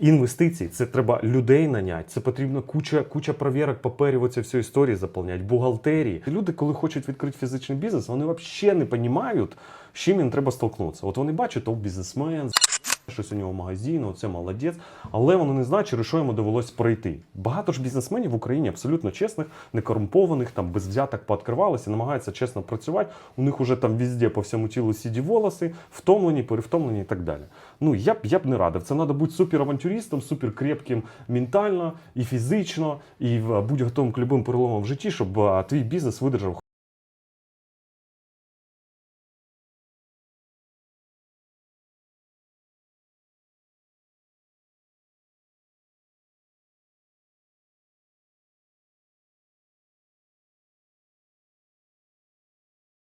інвестиції, це треба людей наняти, це потрібно куча, куча провірок, паперів, Оця всю історії заповняти, бухгалтерії. Люди, коли хочуть відкрити фізичний бізнес, вони взагалі не розуміють, з чим їм треба столкнутися. От вони бачать, то бізнесмен, щось у нього магазин, оце молодець, але вони не знають, через що йому довелось пройти. Багато ж бізнесменів в Україні абсолютно чесних, некорумпованих, там без взяток пооткривалися, намагаються чесно працювати. У них уже там везде по всьому тілу сіді волоси, втомлені, перевтомлені і так далі. Ну я б я б не радив. Це треба бути суперавантюристом, суперкрепким ментально і фізично, і будь готовим к любим переломам в житті, щоб а, твій бізнес видержав